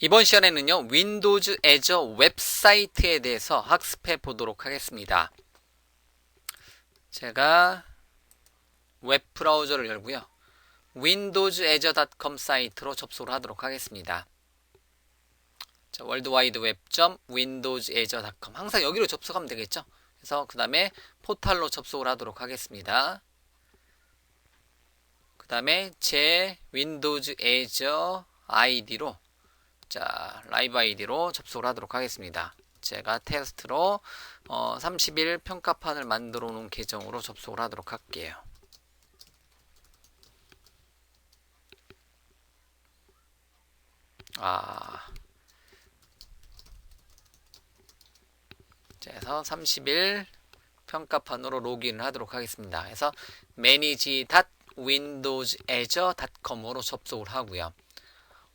이번 시간에는요, 윈도우즈 애저 웹사이트에 대해서 학습해 보도록 하겠습니다. 제가 웹 브라우저를 열고요. 윈도우즈 애저닷컴 사이트로 접속을 하도록 하겠습니다. 자, 월드와이드 웹점 윈도우즈 애저닷컴 항상 여기로 접속하면 되겠죠? 그래서 그 다음에 포탈로 접속을 하도록 하겠습니다. 그 다음에 제 윈도우즈 애저 아이디로 자 라이브 아이디로 접속을 하도록 하겠습니다. 제가 테스트로 어, 30일 평가판을 만들어 놓은 계정으로 접속을 하도록 할게요. 아. 자, 그래서 30일 평가판으로 로그인을 하도록 하겠습니다. 그래서 manage.windowsazure.com으로 접속을 하고요.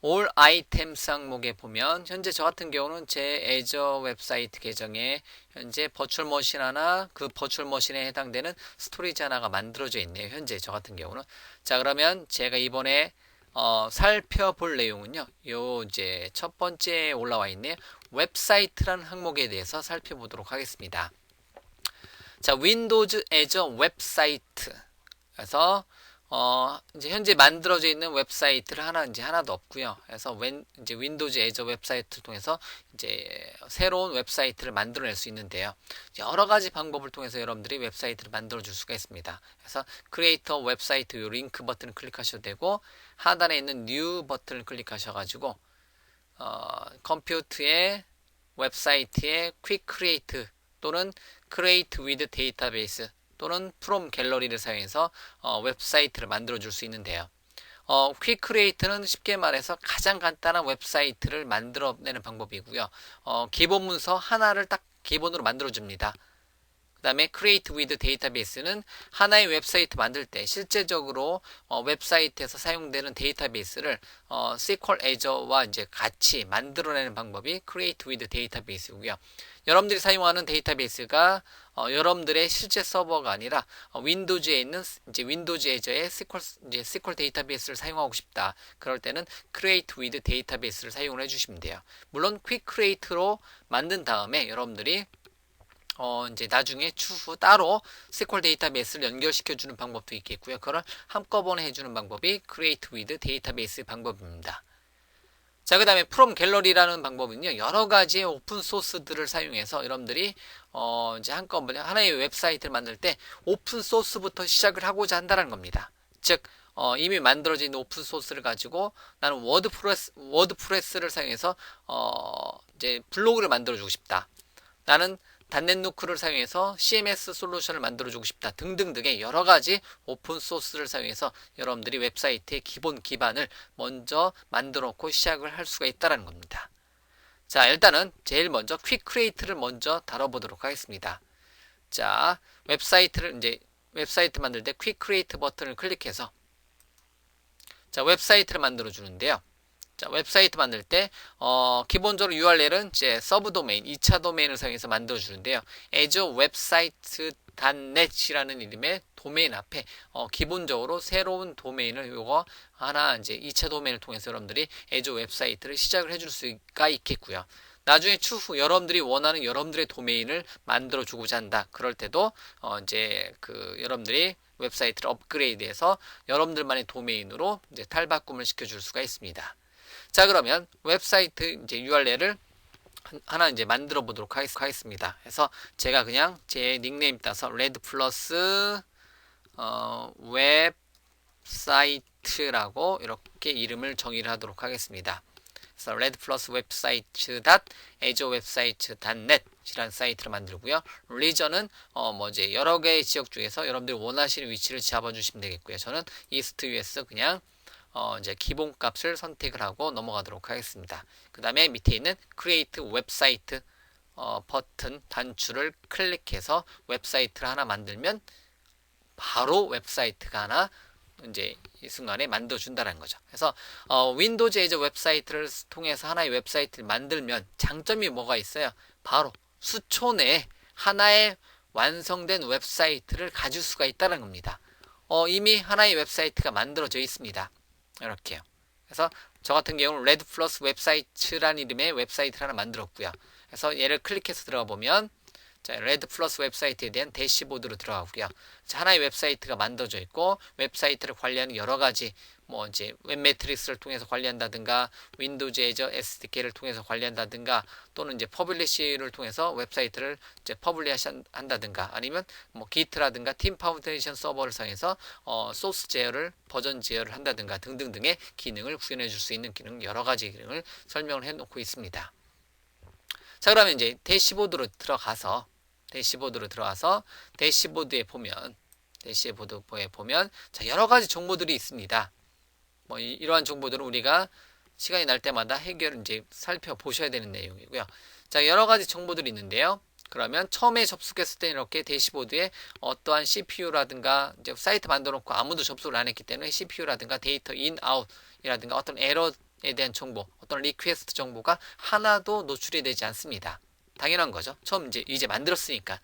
올 아이템스 항목에 보면 현재 저 같은 경우는 제 애저 웹사이트 계정에 현재 버추얼 머신 하나 그 버추얼 머신에 해당되는 스토리지 하나가 만들어져 있네요. 현재 저 같은 경우는 자 그러면 제가 이번에 어, 살펴볼 내용은요. 요 이제 첫 번째 올라와 있네요. 웹사이트라는 항목에 대해서 살펴보도록 하겠습니다. 자, 윈도우즈 애저 웹사이트. 그래서 어, 이제 현재 만들어져 있는 웹사이트를 하나 이제 하나도 없고요. 그래서 웬, 이제 윈도우즈 애저 웹사이트를 통해서 이제 새로운 웹사이트를 만들어낼 수 있는데요. 여러 가지 방법을 통해서 여러분들이 웹사이트를 만들어 줄 수가 있습니다. 그래서 크리에이터 웹사이트 요 링크 버튼을 클릭하셔도 되고 하단에 있는 뉴 버튼을 클릭하셔 가지고 어, 컴퓨터의 웹사이트에 퀵 크리에이트 또는 크리에이트 위드 데이터베이스 또는 프롬 갤러리를 사용해서 어, 웹사이트를 만들어 줄 수 있는데요. 어, 퀵크리에이트는 쉽게 말해서 가장 간단한 웹사이트를 만들어내는 방법이고요. 어, 기본 문서 하나를 딱 기본으로 만들어 줍니다. 그 다음에 Create with Database는 하나의 웹사이트 만들 때 실제적으로 어, 웹사이트에서 사용되는 데이터베이스를 어, SQL Azure와 이제 같이 만들어내는 방법이 Create with Database이고요. 여러분들이 사용하는 데이터베이스가 어, 여러분들의 실제 서버가 아니라 어, 윈도우즈에 있는 이제 윈도우즈 애저의 SQL 이제 SQL 데이터베이스를 사용하고 싶다. 그럴 때는 create with 데이터베이스를 사용을 해주시면 돼요. 물론 quick create로 만든 다음에 여러분들이 어, 이제 나중에 추후 따로 SQL 데이터베이스를 연결시켜 주는 방법도 있겠고요. 그걸 한꺼번에 해주는 방법이 create with 데이터베이스 방법입니다. 자, 그 다음에 프롬 갤러리라는 방법은요, 여러 가지의 오픈 소스들을 사용해서 여러분들이, 어, 이제 한꺼번에 하나의 웹사이트를 만들 때 오픈 소스부터 시작을 하고자 한다는 겁니다. 즉, 어, 이미 만들어진 오픈 소스를 가지고 나는 워드프레스, 워드프레스를 사용해서, 어, 이제 블로그를 만들어주고 싶다. 나는 단넷노크를 사용해서 CMS 솔루션을 만들어주고 싶다 등등등의 여러 가지 오픈 소스를 사용해서 여러분들이 웹사이트의 기본 기반을 먼저 만들어 놓고 시작을 할 수가 있다는 겁니다. 자, 일단은 제일 먼저 퀵 크리에이트를 먼저 다뤄보도록 하겠습니다. 자, 웹사이트를 이제 웹사이트 만들 때 퀵 크리에이트 버튼을 클릭해서 자, 웹사이트를 만들어 주는데요. 자, 웹사이트 만들 때 어, 기본적으로 URL은 이제 서브 도메인, 2차 도메인을 사용해서 만들어 주는데요. Azure 웹사이트 .net이라는 이름의 도메인 앞에 어, 기본적으로 새로운 도메인을 요거 하나 이제 2차 도메인을 통해서 여러분들이 Azure 웹사이트를 시작을 해줄 수가 있겠고요. 나중에 추후 여러분들이 원하는 여러분들의 도메인을 만들어 주고자 한다. 그럴 때도 어 이제 그 여러분들이 웹사이트를 업그레이드해서 여러분들만의 도메인으로 이제 탈바꿈을 시켜 줄 수가 있습니다. 자 그러면 웹사이트 이제 URL을 하나 이제 만들어 보도록 하겠습니다. 그래서 제가 그냥 제 닉네임 따서 레드 플러스 어, 웹사이트라고 이렇게 이름을 정의를 하도록 하겠습니다. 그래서 레드 플러스 웹사이트 닷 에저 웹사이트 닷넷 이라는 사이트를 만들고요. 리전은 어, 뭐 이제 여러 개의 지역 중에서 여러분들이 원하시는 위치를 잡아주시면 되겠고요. 저는 이스트 US 그냥 어, 이제 기본 값을 선택을 하고 넘어가도록 하겠습니다. 그 다음에 밑에 있는 create 웹사이트 어, 버튼 단추를 클릭해서 웹사이트를 하나 만들면 바로 웹사이트가 하나 이제 이 순간에 만들어준다는 거죠. 그래서 어, 윈도우즈의 이제 웹사이트를 통해서 하나의 웹사이트를 만들면 장점이 뭐가 있어요? 바로 수초 내에 하나의 완성된 웹사이트를 가질 수가 있다는 겁니다. 어, 이미 하나의 웹사이트가 만들어져 있습니다. 이렇게요. 그래서 저 같은 경우는 레드 플러스 웹사이트라는 이름의 웹사이트를 하나 만들었고요. 그래서 얘를 클릭해서 들어가 보면 자, 레드 플러스 웹사이트에 대한 대시보드로 들어가고요. 자, 하나의 웹사이트가 만들어져 있고 웹사이트를 관리하는 여러 가지 뭐 이제 웹 매트릭스를 통해서 관리한다든가 윈도우즈 에저 SDK를 통해서 관리한다든가 또는 이제 퍼블리시를 통해서 웹사이트를 이제 퍼블리시 한다든가 아니면 뭐 기트라든가 팀 파운데이션 서버를 사용해서 어, 소스 제어를 버전 제어를 한다든가 등등등의 기능을 구현해 줄 수 있는 기능 여러 가지 기능을 설명을 해 놓고 있습니다. 자 그러면 이제 대시보드로 들어가서 대시보드로 들어와서 대시보드에 보면 대시보드에 보면 자 여러 가지 정보들이 있습니다. 뭐 이, 러한 정보들은 우리가 시간이 날 때마다 해결 이제 살펴보셔야 되는 내용이고요. 자 여러 가지 정보들이 있는데요. 그러면 처음에 접속했을 때 이렇게 대시보드에 어떠한 CPU라든가 이제 사이트 만들어 놓고 아무도 접속을 안 했기 때문에 CPU라든가 데이터 인 아웃이라든가 어떤 에러에 대한 정보, 어떤 리퀘스트 정보가 하나도 노출이 되지 않습니다. 당연한 거죠. 처음 이제 이제 만들었으니까.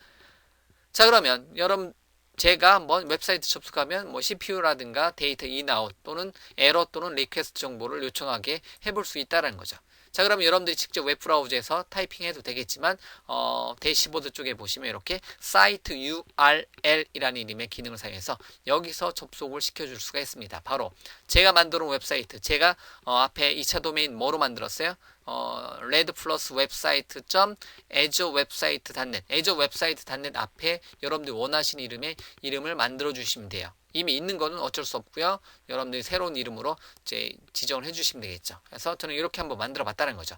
자 그러면 여러분 제가 한번 웹사이트 접속하면 뭐 CPU라든가 데이터 인아웃 또는 에러 또는 리퀘스트 정보를 요청하게 해볼 수 있다는 거죠. 자 그러면 여러분들이 직접 웹브라우저에서 타이핑해도 되겠지만 어, 대시보드 쪽에 보시면 이렇게 사이트 URL이라는 이름의 기능을 사용해서 여기서 접속을 시켜줄 수가 있습니다. 바로 제가 만들어 온 웹사이트 제가 어, 앞에 2차 도메인 뭐로 만들었어요? 어, 레드 플러스 웹사이트 점 애저 웹사이트 단넷 애저 웹사이트 단넷 앞에 여러분들이 원하시는 이름의 이름을 만들어 주시면 돼요. 이미 있는 거는 어쩔 수 없고요. 여러분들이 새로운 이름으로 이제 지정을 해 주시면 되겠죠. 그래서 저는 이렇게 한번 만들어 봤다는 거죠.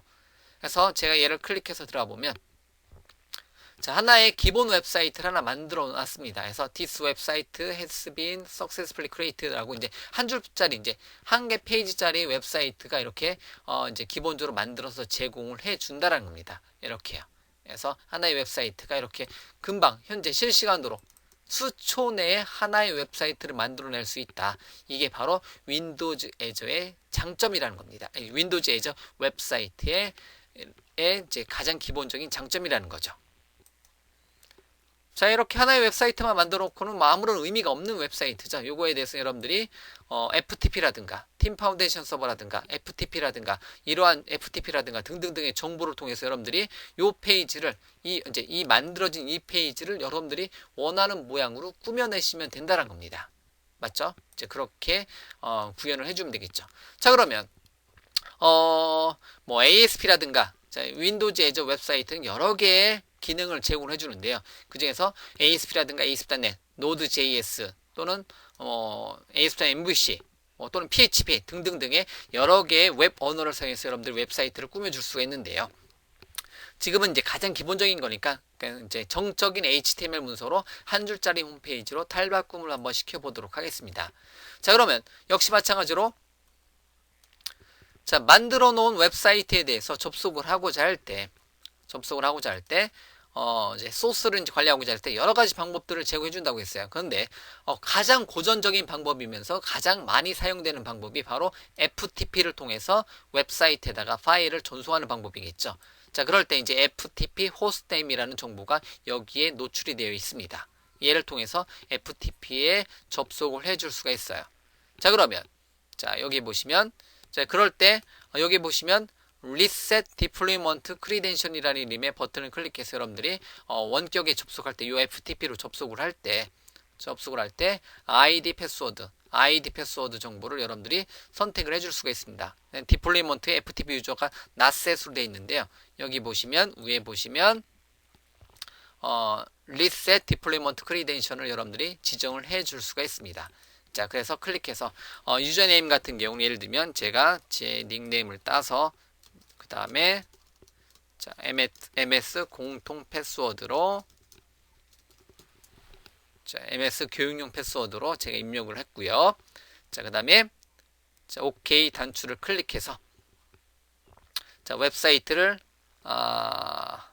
그래서 제가 얘를 클릭해서 들어가 보면 자, 하나의 기본 웹사이트를 하나 만들어 놨습니다. 그래서 this website has been successfully created라고 이제 한 줄짜리 이제 한 개 페이지짜리 웹사이트가 이렇게 어 이제 기본적으로 만들어서 제공을 해 준다라는 겁니다. 이렇게요. 그래서 하나의 웹사이트가 이렇게 금방 현재 실시간으로 수초 내에 하나의 웹사이트를 만들어낼 수 있다. 이게 바로 윈도우즈 에저의 장점이라는 겁니다. 윈도우즈 에저 웹사이트의 이제 가장 기본적인 장점이라는 거죠. 자 이렇게 하나의 웹사이트만 만들어 놓고는 뭐 아무런 의미가 없는 웹사이트죠. 요거에 대해서 여러분들이 어, FTP라든가 팀 파운데이션 서버라든가 FTP라든가 이러한 FTP라든가 등등등의 정보를 통해서 여러분들이 요 페이지를 이 이제 이 만들어진 이 페이지를 여러분들이 원하는 모양으로 꾸며내시면 된다는 겁니다. 맞죠? 이제 그렇게 어, 구현을 해주면 되겠죠. 자 그러면 어 뭐 ASP라든가 자, 윈도우즈 에저 웹사이트는 여러 개의 기능을 제공해 주는데요. 그 중에서 ASP라든가 ASP.NET, Node.js 또는 어, ASP.MVC 어, 또는 PHP 등등 등의 여러 개의 웹 언어를 사용해서 여러분들 웹사이트를 꾸며줄 수가 있는데요. 지금은 이제 가장 기본적인 거니까 이제 정적인 HTML 문서로 한 줄짜리 홈페이지로 탈바꿈을 한번 시켜보도록 하겠습니다. 자 그러면 역시 마찬가지로 자 만들어 놓은 웹사이트에 대해서 접속을 하고자 할 때 접속을 하고자 할 때 어, 이제 소스를 이제 관리하고자 할 때 여러 가지 방법들을 제공해 준다고 했어요. 그런데 어, 가장 고전적인 방법이면서 가장 많이 사용되는 방법이 바로 FTP를 통해서 웹사이트에다가 파일을 전송하는 방법이겠죠. 자, 그럴 때 이제 FTP 호스트네임이라는 정보가 여기에 노출이 되어 있습니다. 얘를 통해서 FTP에 접속을 해줄 수가 있어요. 자, 그러면 자, 여기 보시면 자, 그럴 때 어, 여기 보시면 Reset Deployment Credential이라는 이름의 버튼을 클릭해서 여러분들이 어, 원격에 접속할 때, 이 FTP로 접속을 할 때, 접속을 할 때 ID 패스워드, ID 패스워드 정보를 여러분들이 선택을 해줄 수가 있습니다. 디플로이먼트 FTP 유저가 낫셋으로 되어 있는데요. 여기 보시면 위에 보시면 어, Reset Deployment Credential을 여러분들이 지정을 해줄 수가 있습니다. 자, 그래서 클릭해서 어, 유저네임 같은 경우는 예를 들면 제가 제 닉네임을 따서 다음에 자, MS, MS 공통 패스워드로 자, MS 교육용 패스워드로 제가 입력을 했고요. 자, 그다음에 자, OK 단추를 클릭해서 자, 웹사이트를 아,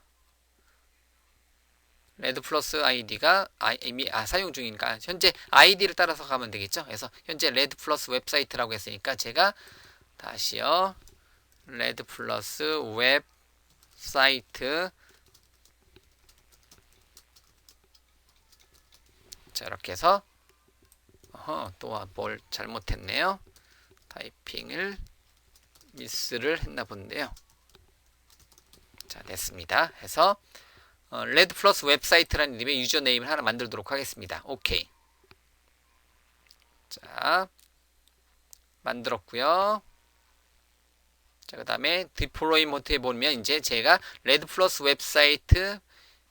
레드 플러스 아이디가 아, 이미 아, 사용 중이니까 현재 아이디를 따라서 가면 되겠죠. 그래서 현재 레드 플러스 웹사이트라고 했으니까 제가 다시요. 레드 플러스 웹 사이트 자 이렇게 해서 또뭘 잘못했네요 타이핑을 미스를 했나 본데요. 자 됐습니다. 해서 어, 레드 플러스 웹사이트라는 이름의 유저네임을 하나 만들도록 하겠습니다. 오케이. 자 만들었고요. 자, 그 다음에 디플로이먼트에 보면 이제 제가 레드 플러스 웹사이트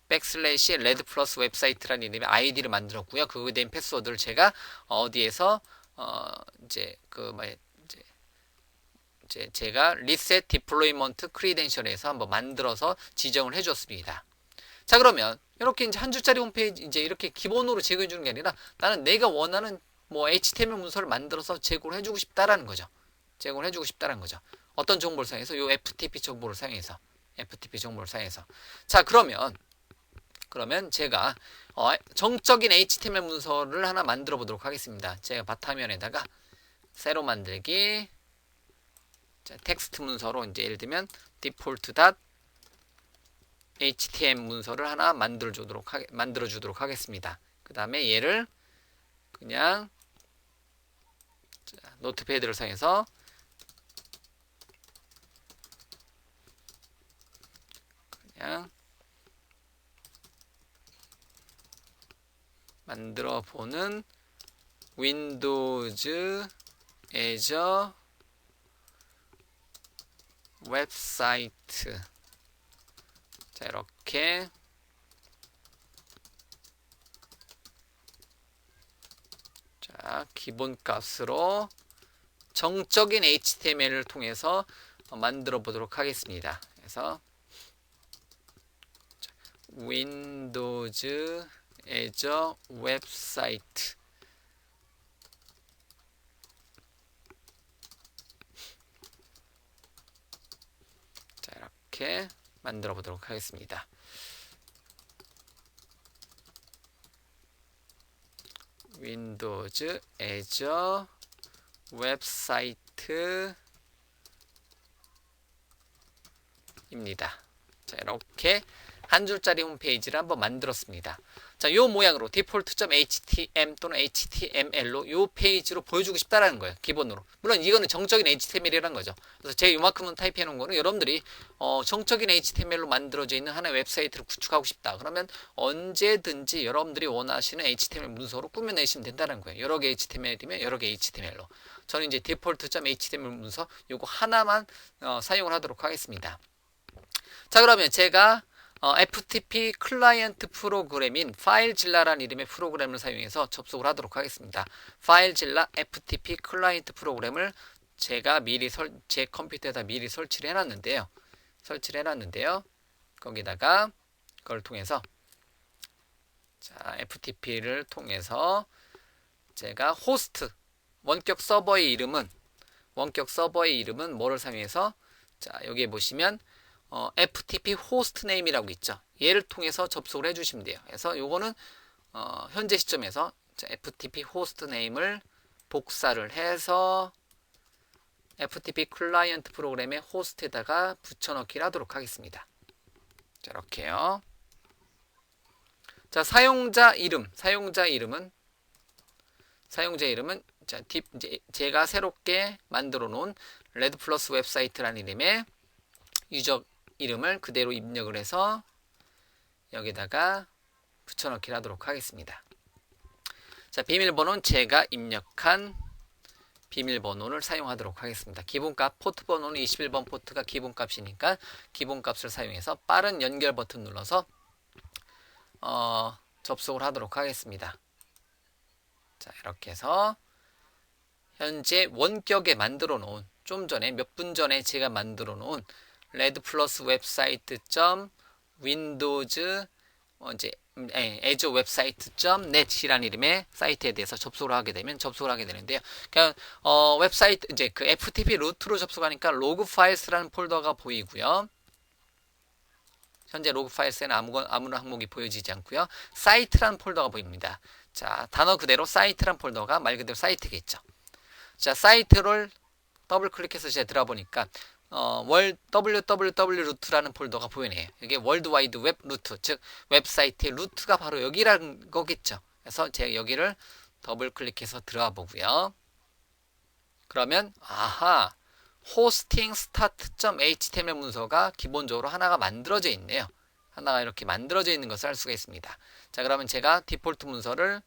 백슬래시 레드 플러스 웹사이트라는 이름의 아이디를 만들었고요. 그거에 대한 패스워드를 제가 어디에서 어 이제 그 뭐 이제 이제 제가 리셋 디플로이먼트 크리덴셜에서 한번 만들어서 지정을 해줬습니다. 자 그러면 이렇게 이제 한 줄짜리 홈페이지 이제 이렇게 기본으로 제공해 주는 게 아니라 나는 내가 원하는 뭐 HTML 문서를 만들어서 제공을 해주고 싶다라는 거죠. 제공을 해주고 싶다라는 거죠. 어떤 정보를 사용해서 요 FTP 정보를 사용해서 FTP 정보를 사용해서 자 그러면 그러면 제가 어, 정적인 HTML 문서를 하나 만들어 보도록 하겠습니다. 제가 바탕면에다가 새로 만들기 자, 텍스트 문서로 이제 예를 들면 default. html 문서를 하나 만들어 주도록 하, 만들어 주도록 하겠습니다. 그 다음에 얘를 그냥 자, 노트패드를 사용해서 그냥 만들어 보는 윈도우즈 애저 웹사이트 자 이렇게. 자 기본값으로 정적인 HTML을 통해서 만들어 보도록 하겠습니다. 그래서 윈도우즈 애저 웹사이트 자 이렇게 만들어 보도록 하겠습니다. 윈도우즈 애저 웹사이트 입니다. 자, 이렇게 한 줄짜리 홈페이지를 한번 만들었습니다. 자, 요 모양으로 default.htm 또는 html로 요 페이지로 보여주고 싶다라는 거예요. 기본으로. 물론 이거는 정적인 HTML이라는 거죠. 그래서 제가 요만큼은 타입해 놓은 거는 여러분들이 어, 정적인 HTML로 만들어져 있는 하나의 웹사이트를 구축하고 싶다. 그러면 언제든지 여러분들이 원하시는 HTML 문서로 꾸며내시면 된다는 거예요. 여러 개 HTML이면 여러 개 HTML로. 저는 이제 default.html 문서 요거 하나만 어, 사용을 하도록 하겠습니다. 자, 그러면 제가 어, FTP 클라이언트 프로그램인 파일질라라는 이름의 프로그램을 사용해서 접속을 하도록 하겠습니다. 파일질라 FTP 클라이언트 프로그램을 제가 미리 설, 제 컴퓨터에다 미리 설치를 해놨는데요. 설치를 해놨는데요. 거기다가 그걸 통해서 자 FTP를 통해서 제가 호스트 원격 서버의 이름은 원격 서버의 이름은 뭐를 사용해서 자 여기에 보시면 어, FTP 호스트 네임이라고 있죠. 얘를 통해서 접속을 해주시면 돼요. 그래서 요거는 어, 현재 시점에서 자, FTP 호스트 네임을 복사를 해서 FTP 클라이언트 프로그램의 호스트에다가 붙여넣기를 하도록 하겠습니다. 자, 이렇게요. 자, 사용자 이름, 사용자 이름은 사용자 이름은 자, 딥, 제가 새롭게 만들어 놓은 레드 플러스 웹사이트라는 이름의 유저 이름을 그대로 입력을 해서 여기다가 붙여넣기를 하도록 하겠습니다. 자, 비밀번호는 제가 입력한 비밀번호를 사용하도록 하겠습니다. 기본값 포트 번호는 21번 포트가 기본값이니까 기본값을 사용해서 빠른 연결 버튼 눌러서 어, 접속을 하도록 하겠습니다. 자, 이렇게 해서 현재 원격에 만들어 놓은 좀 전에 몇 분 전에 제가 만들어 놓은 레드 플러스 웹사이트 점 윈도우즈 어 이제 애저 웹사이트 점 넷이라는 이름의 사이트에 대해서 접속을 하게 되면 접속을 하게 되는데요. 그러니까 어, 웹사이트 이제 그 FTP 루트로 접속하니까 로그 파일스라는 폴더가 보이고요. 현재 로그 파일스에는 아무 아무런 항목이 보여지지 않고요. 사이트라는 폴더가 보입니다. 자, 단어 그대로 사이트란 폴더가 말 그대로 사이트겠죠. 자, 사이트를 더블 클릭해서 제가 들어가 보니까 어, 월 www 루트라는 폴더가 보이네요. 이게 월드와이드 웹 루트, 즉 웹사이트의 루트가 바로 여기라는 거겠죠. 그래서 제가 여기를 더블 클릭해서 들어가 보고요. 그러면 아하 hosting start.html 문서가 기본적으로 하나가 만들어져 있네요. 하나가 이렇게 만들어져 있는 것을 알 수가 있습니다. 자, 그러면 제가 디폴트 문서를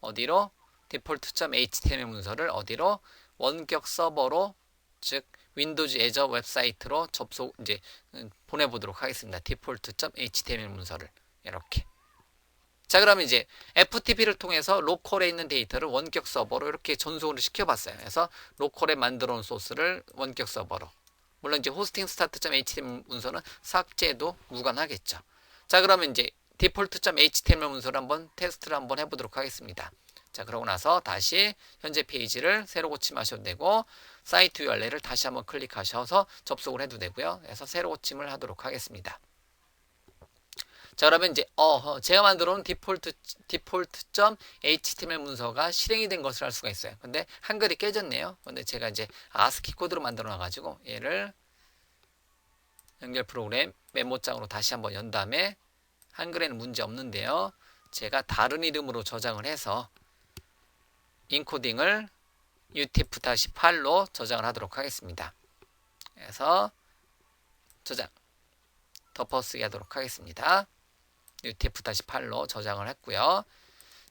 어디로 디폴트.html 문서를 어디로 원격 서버로 즉 윈도우즈 애저 웹사이트로 접속 이제 음, 보내보도록 하겠습니다. 디폴트.html 문서를 이렇게 자 그러면 이제 FTP를 통해서 로컬에 있는 데이터를 원격 서버로 이렇게 전송을 시켜봤어요. 그래서 로컬에 만들어 놓은 소스를 원격 서버로 물론 이제 호스팅 스타트.html 문서는 삭제도 무관하겠죠. 자 그러면 이제 디폴트.html 문서를 한번 테스트를 한번 해보도록 하겠습니다. 자 그러고 나서 다시 현재 페이지를 새로 고침하셔도 되고 사이트 URL을 다시 한번 클릭하셔서 접속을 해도 되고요. 그래서 새로 고침을 하도록 하겠습니다. 자 그러면 이제 어 제가 만들어 놓은 디폴트 디폴트.html 문서가 실행이 된 것을 알 수가 있어요. 근데 한글이 깨졌네요. 근데 제가 이제 아스키 코드로 만들어 놔 가지고 얘를 연결 프로그램 메모장으로 다시 한번 연 다음에 한글에는 문제 없는데요. 제가 다른 이름으로 저장을 해서 인코딩을 utf-8로 저장을 하도록 하겠습니다. 그래서 저장 덮어쓰기 하도록 하겠습니다. utf-8로 저장을 했고요.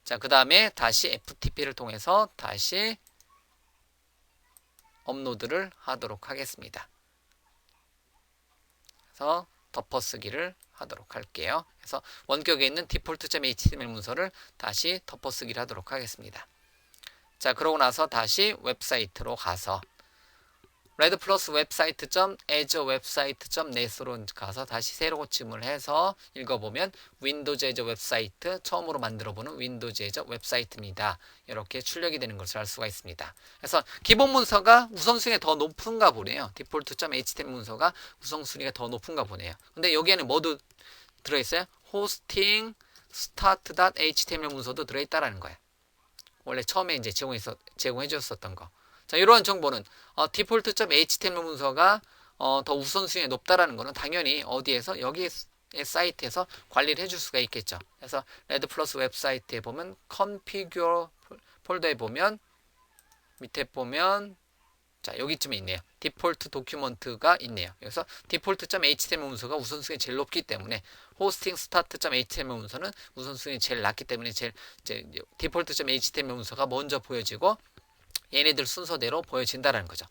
자, 그 다음에 다시 FTP를 통해서 다시 업로드를 하도록 하겠습니다. 그래서 덮어쓰기를 하도록 할게요. 그래서 원격에 있는 디폴트.html 문서를 다시 덮어쓰기를 하도록 하겠습니다. 자, 그러고 나서 다시 웹사이트로 가서 레드 플러스 웹사이트 점 애저 웹사이트 점 넷으로 가서 다시 새로 고침을 해서 읽어보면 윈도우즈 애저 웹사이트 처음으로 만들어보는 윈도우즈 애저 웹사이트입니다. 이렇게 출력이 되는 것을 알 수가 있습니다. 그래서 기본 문서가 우선순위가 더 높은가 보네요. 디폴트.html 문서가 우선순위가 더 높은가 보네요. 근데 여기에는 뭐도 들어있어요? 호스팅 start.html 문서도 들어있다라는 거예요. 원래 처음에 이제 제공해서 제공해 줬었던 거. 자, 이러한 정보는 어, 디폴트.html 문서가 어, 더 우선순위가 높다라는 것은 당연히 어디에서 여기 사이트에서 관리를 해줄 수가 있겠죠. 그래서 레드 플러스 웹사이트에 보면 configure 폴더에 보면 밑에 보면 자 여기쯤에 있네요. 디폴트 도큐먼트가 있네요. 그래서 디폴트.html 문서가 우선순위 제일 높기 때문에 호스팅 스타트.html 문서는 우선순위 제일 낮기 때문에 제일 이제 디폴트.html 문서가 먼저 보여지고 얘네들 순서대로 보여진다라는 거죠.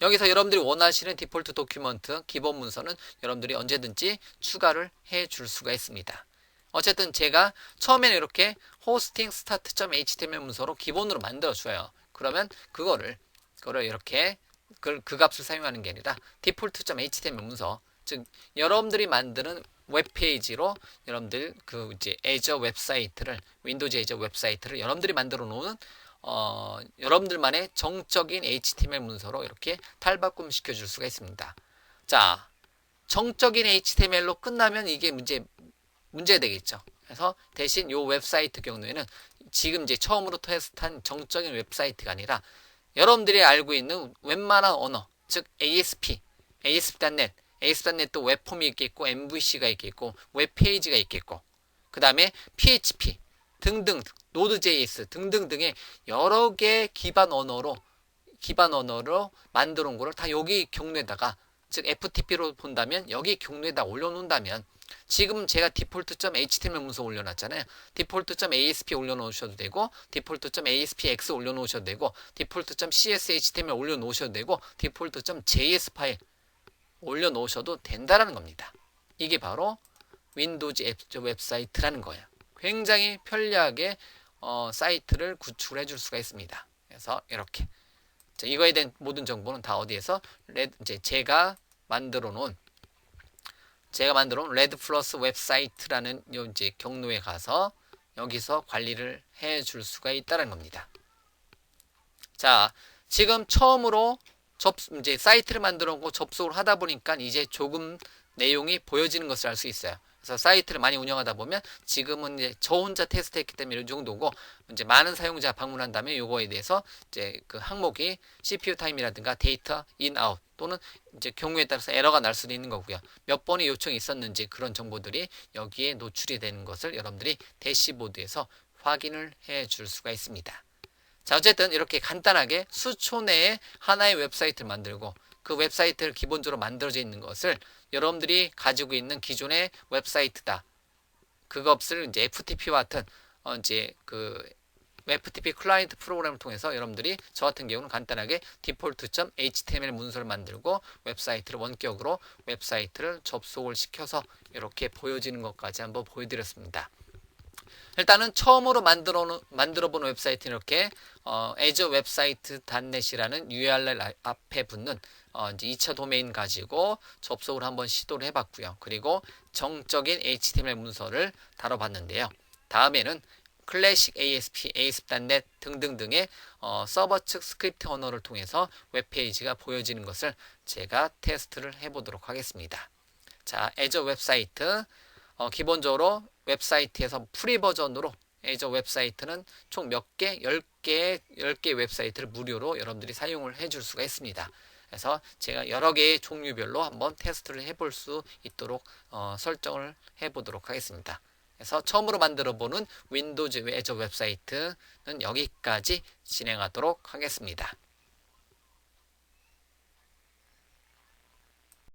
여기서 여러분들이 원하시는 디폴트 도큐먼트 기본 문서는 여러분들이 언제든지 추가를 해 줄 수가 있습니다. 어쨌든 제가 처음에는 이렇게 호스팅 스타트.html 문서로 기본으로 만들어 줘요. 그러면 그거를 그거를 이렇게 그, 그 값을 사용하는 게 아니라 디폴트.html 문서 즉 여러분들이 만드는 웹페이지로 여러분들 그 이제 애저 웹사이트를 윈도우즈 애저 웹사이트를 여러분들이 만들어 놓은 어, 여러분들만의 정적인 HTML 문서로 이렇게 탈바꿈 시켜줄 수가 있습니다. 자, 정적인 HTML로 끝나면 이게 문제, 문제 되겠죠. 그래서 대신 이 웹사이트 경우에는 지금 이제 처음으로 테스트한 정적인 웹사이트가 아니라 여러분들이 알고 있는 웬만한 언어, 즉 ASP, ASP.NET, ASP.NET도 웹폼이 있겠고, MVC가 있겠고, 웹페이지가 있겠고, 그 다음에 PHP 등등 노드.js 등등 등의 여러 개 기반 언어로 기반 언어로 만들어 온 거를 다 여기 경로에다가 즉 FTP로 본다면 여기 경로에다 올려놓는다면 지금 제가 디폴트.html 문서 올려놨잖아요. 디폴트.asp 올려놓으셔도 되고 디폴트.aspx 올려놓으셔도 되고 디폴트.cshtml 올려놓으셔도 되고 디폴트.js 파일 올려놓으셔도 된다라는 겁니다. 이게 바로 윈도우즈 앱 웹사이트라는 거예요. 굉장히 편리하게 어, 사이트를 구축해 줄 수가 있습니다. 그래서 이렇게 자, 이거에 대한 모든 정보는 다 어디에서 레드, 이제 제가 만들어 놓은 제가 만들어 놓은 레드 플러스 웹사이트라는 요 이제 경로에 가서 여기서 관리를 해 줄 수가 있다는 겁니다. 자, 지금 처음으로 접 이제 사이트를 만들어 놓고 접속을 하다 보니까 이제 조금 내용이 보여지는 것을 알 수 있어요. 그래서 사이트를 많이 운영하다 보면 지금은 이제 저 혼자 테스트했기 때문에 이 정도고 이제 많은 사용자 방문한 다음에 요거에 대해서 이제 그 항목이 CPU 타임이라든가 데이터 인 아웃 또는 이제 경우에 따라서 에러가 날 수도 있는 거고요. 몇 번의 요청이 있었는지 그런 정보들이 여기에 노출이 되는 것을 여러분들이 대시보드에서 확인을 해 줄 수가 있습니다. 자, 어쨌든 이렇게 간단하게 수초 내에 하나의 웹사이트를 만들고 그 웹사이트를 기본적으로 만들어져 있는 것을 여러분들이 가지고 있는 기존의 웹사이트다. 그것을 이제 FTP와 같은 어 이제 그 FTP 클라이언트 프로그램을 통해서 여러분들이 저 같은 경우는 간단하게 default.html 문서를 만들고 웹사이트를 원격으로 웹사이트를 접속을 시켜서 이렇게 보여지는 것까지 한번 보여드렸습니다. 일단은 처음으로 만들어 만들어 본 웹사이트는 이렇게 어, azure 웹사이트 .net이라는 URL 아- 앞에 붙는 어, 이제 2차 도메인 가지고 접속을 한번 시도를 해봤고요. 그리고 정적인 HTML 문서를 다뤄봤는데요. 다음에는 클래식 ASP, ASP.NET 등등등의 어, 서버 측 스크립트 언어를 통해서 웹페이지가 보여지는 것을 제가 테스트를 해보도록 하겠습니다. 자, 애저 웹사이트 어, 기본적으로 웹사이트에서 프리 버전으로 애저 웹사이트는 총 몇 개? 10개, 10개 웹사이트를 무료로 여러분들이 사용을 해줄 수가 있습니다. 그래서 제가 여러 개의 종류별로 한번 테스트를 해볼 수 있도록 어, 설정을 해보도록 하겠습니다. 그래서 처음으로 만들어 보는 윈도우즈 애저 웹사이트는 여기까지 진행하도록 하겠습니다.